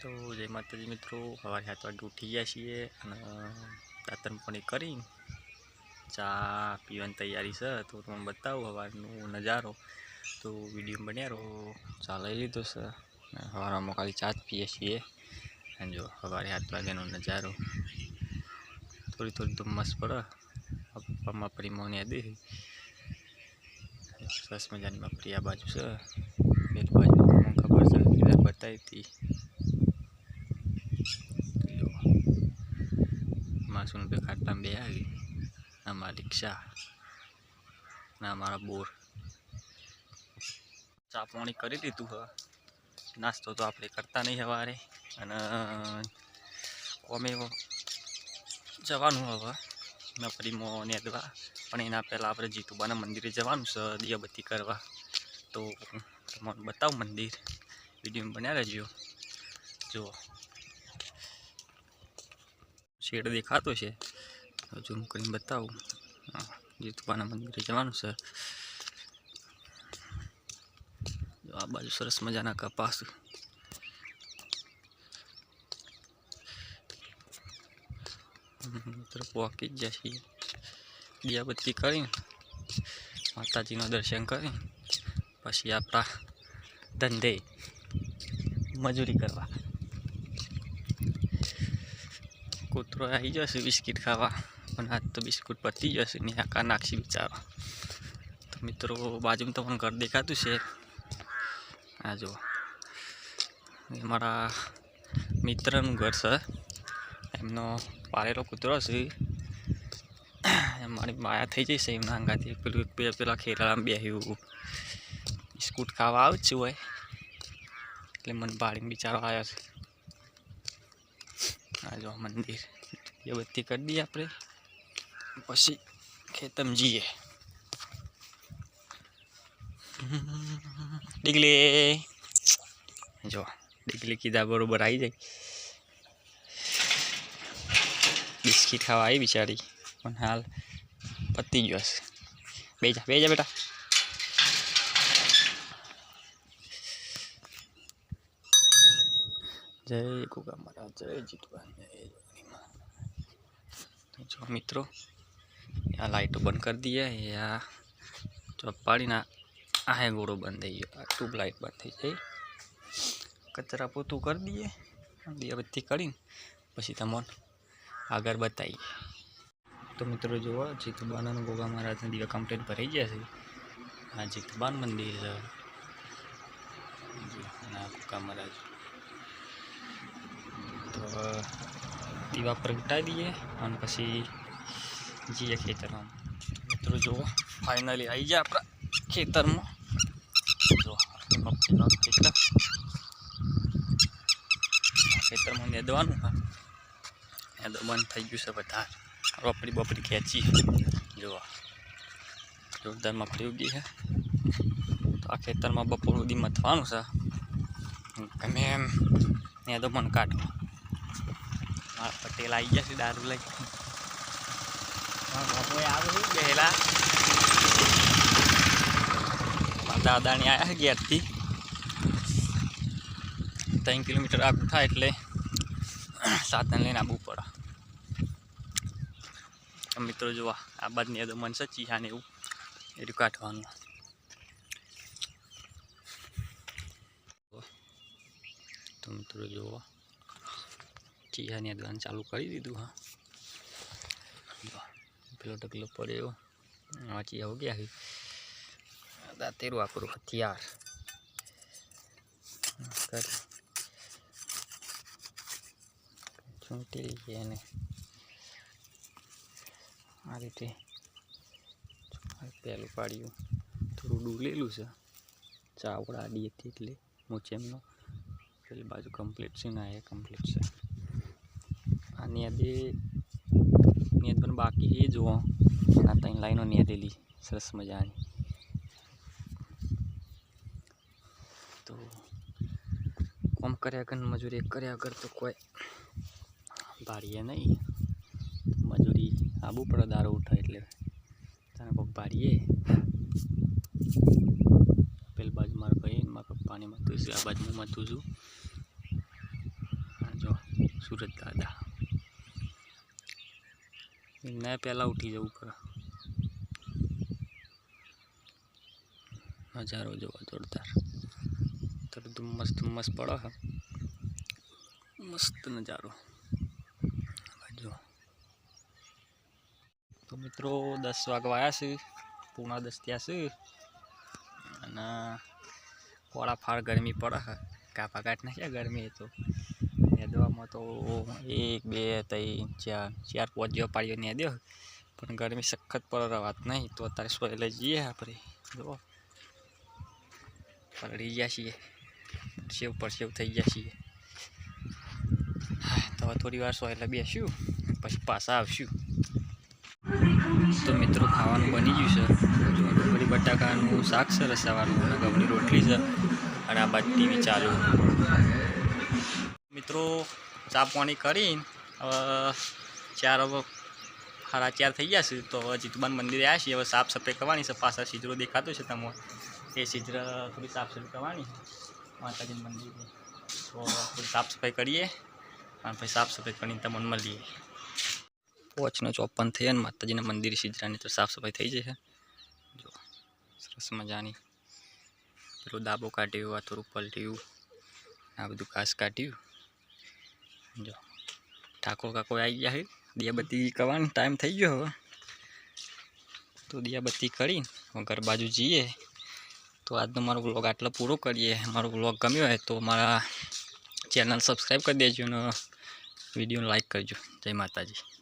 તો જય માતાજી મિત્રો સવારે સાત વાગે ઉઠી ગયા છીએ અને દાંતન પાણી કરી ચા પીવાની તૈયારી છે. તો તમને બતાવું સવારનો નજારો. તો વીડિયો બન્યા રહો. ચા લઈ લીધો છે સવારમાં ખાલી ચા જ પીએ છીએ. અને જો સવારે સાત વાગ્યાનો નજારો. થોડી થોડી ધુમ્મસ પડે. પપ્પામાં પ્રીમોને યાદ સરસ મજાની મફરી આ બાજુ છે. બે બાજુ ખબર છે? બતાવી હતી. માસુન બે ખાટલામાં બે આવી આમાં રિક્ષા ના મારા બોર ચા કરી દીધું હવે નાસ્તો તો આપણે કરતા નહીં સવારે અને કોમે જવાનું હવે નફરીમાં નેદવા પણ એના પહેલાં આપણે જીતુબાના મંદિરે જવાનું છે દિયાબત્તી કરવા તો તમને બતાવું મંદિર વીડિયો બન્યા રહેજો જુઓ શેડ દેખાતો છે. ઝૂમ કરીને બતાવું. જીતુપાના મંદિરે જવાનું છે. આ બાજુ સરસ મજાના કપાસ. પહોંચી જ છીએ દિયાબત્તી કરીને માતાજીનું દર્શન કરી. પછી આપણા ધંધે મજૂરી કરવા. કૂતરો આવી જશે, બિસ્કિટ ખાવા. પણ આજ તો બિસ્કુટ પતી જશે ને આકા નાખશે બિચારો. તો મિત્રો, બાજુમાં તમને ઘર દેખાતું છે. આ જો એ મારા મિત્રનું ઘર છે. એમનો પાળેલો કૂતરો છે. મારી માયા થઈ જશે એમના અંગાથી. પેલું બે પેલા ખેરામાં બેહ્યું. બિસ્કુટ ખાવા આવું હોય. એટલે મને પાડીને બિચારો આવ્યો છે. આ જો મંદિર. એ બત્તી કરી દઈએ આપણે. પછી ખેતમ જઈએ. ડીગલી. જો, ડીગલી કીધા બરોબર આવી જાય. બિસ્કિટ ખાવા આવી બિચારી. પણ હાલ પતી ગયો હશે બે જા બે જા બેટા. જય ગોગા મહારાજ જય જીતુબા જય જો મિત્રો આ લાઈટો બંધ કરી દઈએ આ ચોક પાડીના આ હે ગોળો બંધ થઈ ગયો આ ટ્યુબલાઇટ બંધ થઈ જાય કચરા પોતું કરી દઈએ દીવાબત્તી કરીને પછી તમને આગળ બતાવીએ તો મિત્રો જુઓ જીતુબાના ગોગા મહારાજના દીવા કમ્પ્લીટ ભરાઈ ગયા છે આ જીતુબાન મંદિર છે જી, ગોગા મહારાજ તો દીવા પ્રગટાવી દઈએ અને પછી જઈએ ખેતરમાં મિત્રો જુઓ ફાઇનલી આવી ગયા આપણા ખેતરમાં જો મગફળીનું ખેતર આ ખેતરમાં નેદવાનું હા નેદો બંધ થઈ ગયું છે બધા રોપડી બોપડી ખેંચી જુઓ જોરદાર મગફળી ઉગી છે તો આ ખેતરમાં બપોર સુધી મથવાનું છે ગમે એમ નેદો પણ કાઢો મારા પટેલ આવી ગયા છે દારૂ લઈ ગયેલા મારા દાદાની આવ્યા ગેરથી ઘેરથી ત્રણ કિલોમીટર આગું થાય એટલે સાધન લઈને આવવું પડે મિત્રો જોવા આ બાજની તો મન સચી છે ને એવું એટલું કાઢવાનું તો મિત્રો જોવા ચીહાની દુકાન ચાલુ કરી દીધું, હા. પેલો ઢગલો પડ્યો. આ ચીયા હો છે. દાંતેરું આપણું હથિયાર. ચૂંટી લઈએ એને. આ રીતે પહેલું પાડ્યું. થોડું ડૂલેલું છે. ચાવડા આડી હતી એટલે મોચેમનો. પેલી બાજુ કમ્પ્લીટ છે ને એ કમ્પ્લીટ છે. નેદે નેદ પણ બાકી એ જુઓ. આ ત્રણ લાઈનો નેદેલી સરસ મજાની. તો કોમ કર્યા કર મજૂરી કર્યા કર તો કોઈ ભારીએ નહીં. મજૂરી આબુ પડે, દારૂ ઉઠાય એટલે. તને કોઈક ભારીએ? પેલી બાજુ મારા ભાઈ મારા પપ્પાને મતું છું, આ બાજુ હું મતું છું. સુરજ દાદા. એમને પહેલાં ઉઠી જવું પડે. નજારો જોવા જોરદાર તરત ધુમ્મસ ધુમ્મસ પડે હા. મસ્ત નજારો. જો. તો મિત્રો દસ વાગવા આવ્યા છે. પૂણા દસ ત્યાં છે. અને કોળા ગરમી પડે હા. કાપા કાઢ નાખ્યા ગરમી એ તો નેદવામાં તો એક, બે, ત્રણ, ચાર ચાર પાંચ જેવા પાડીઓ નેદ્યો પણ ગરમી સખત પડે વાત નહીં, તો અત્યારે સોય લઈ જઈએ આપણે. જો. પલળી ગયા છીએ. સેવ પર થઈ ગયા છીએ. તો થોડી વાર સોય બેસ્યું પછી પાછા આવશું. તો મિત્રો ખાવાનું બની ગયું છે. જો ડુંગળી, બટાકાનું શાક છે, રસાવાળું અને ઘઉંની રોટલી છે. અને આ બાદ ટીવી ચાલુ. મિત્રો, ચા પાણી કરીને, હવે ચાર હવે સાડા ચાર થઈ ગયા છે, તો હવે જીતુબાન મંદિરે આવ્યા છીએ. હવે સાફ સફાઈ કરવાની છે, પાછા સિજરો દેખાતો છે તમારો એ સિજર થોડી સાફ સફાઈ કરવાની. માતાજીનું મંદિરે. તો થોડી સાફ સફાઈ કરીએ. અને પછી સાફ સફાઈ કરીને તમને મળીએ. પોચનો ચોપન થઈ અને માતાજીના મંદિર સિજરાની તો સાફ સફાઈ થઈ જશે. જો, સરસ મજાની. પેલું દાબો કાઢ્યું, આ થોડું પલટ્યું, આ બધું ઘાસ કાઢ્યું. જો, ઠાકોર કાકો આવી ગયા છે. દિયાબત્તી કરવાનો ટાઈમ થઈ ગયો હવે. તો દિયાબત્તી કરીને ઘર બાજુ જઈએ. તો આજનો મારો બ્લોગ આટલો પૂરો કરીએ. મારો બ્લોગ ગમ્યો હોય તો મારા ચેનલ સબસ્ક્રાઈબ કરી દેજો અને વિડીયોને લાઈક કરજો. જય માતાજી.